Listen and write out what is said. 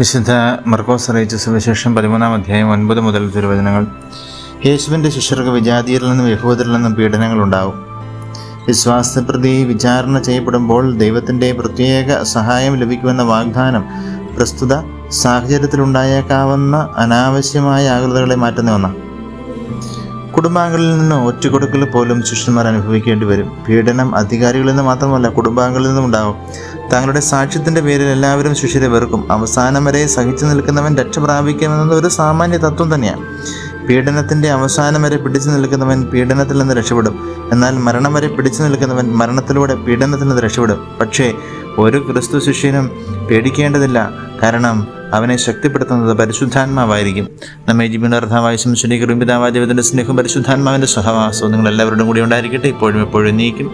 വിശുദ്ധ മർക്കോസ് അറിയിച്ച സുവിശേഷം പതിമൂന്നാം അധ്യായം ഒൻപത് മുതൽ തിരുവചനങ്ങൾ. യേശുവിന്റെ ശിഷ്യർക്ക് വിജാതിയരിൽ നിന്നും യഹൂദരിൽ നിന്നും പീഡനങ്ങൾ ഉണ്ടാവും വിശ്വാസപ്രതി പ്രതി വിചാരണ ചെയ്യപ്പെടുമ്പോൾ ദൈവത്തിന്റെ പ്രത്യേക സഹായം ലഭിക്കുമെന്ന വാഗ്ദാനം പ്രസ്തുത സാഹചര്യത്തിലുണ്ടായേക്കാവുന്ന അനാവശ്യമായ ആകൃതകളെ മാറ്റുന്ന ഒന്നാണ്. കുടുംബാംഗങ്ങളിൽ നിന്ന് ഒറ്റക്കൊടുക്കൽ പോലും ശിഷ്യന്മാർ അനുഭവിക്കേണ്ടി വരും. പീഡനം അധികാരികളിൽ നിന്ന് മാത്രമല്ല കുടുംബാംഗങ്ങളിൽ നിന്നും ഉണ്ടാകും. തങ്ങളുടെ സാക്ഷ്യത്തിന്റെ പേരിൽ എല്ലാവരും ശിഷ്യരെ വെറുക്കും. അവസാനം വരെ സഹിച്ചു നിൽക്കുന്നവൻ രക്ഷ പ്രാപിക്കുമെന്നത് ഒരു സാമാന്യ തത്വം തന്നെയാണ്. പീഡനത്തിന്റെ അവസാനം വരെ പിടിച്ചു നിൽക്കുന്നവൻ പീഡനത്തിൽ നിന്ന് രക്ഷപ്പെടും. എന്നാൽ മരണം വരെ പിടിച്ചു നിൽക്കുന്നവൻ മരണത്തിലൂടെ പീഡനത്തിൽ നിന്ന് രക്ഷപ്പെടും. പക്ഷേ ഒരു ക്രിസ്തു ശിഷ്യനും പേടിക്കേണ്ടതില്ല. കാരണം അവനെ ശക്തിപ്പെടുത്തുന്നത് പരിശുദ്ധാത്മാവായിരിക്കും. നമ്മെ ജീവിതാർത്ഥാവായ ശംശുനി കൃപിതാവായ സ്നേഹം പരിശുദ്ധാത്മാവിന്റെ സഹവാസവും നിങ്ങൾ എല്ലാവരുടെയും കൂടി ഉണ്ടായിരിക്കട്ടെ. ഇപ്പോഴും എപ്പോഴും നീക്കും.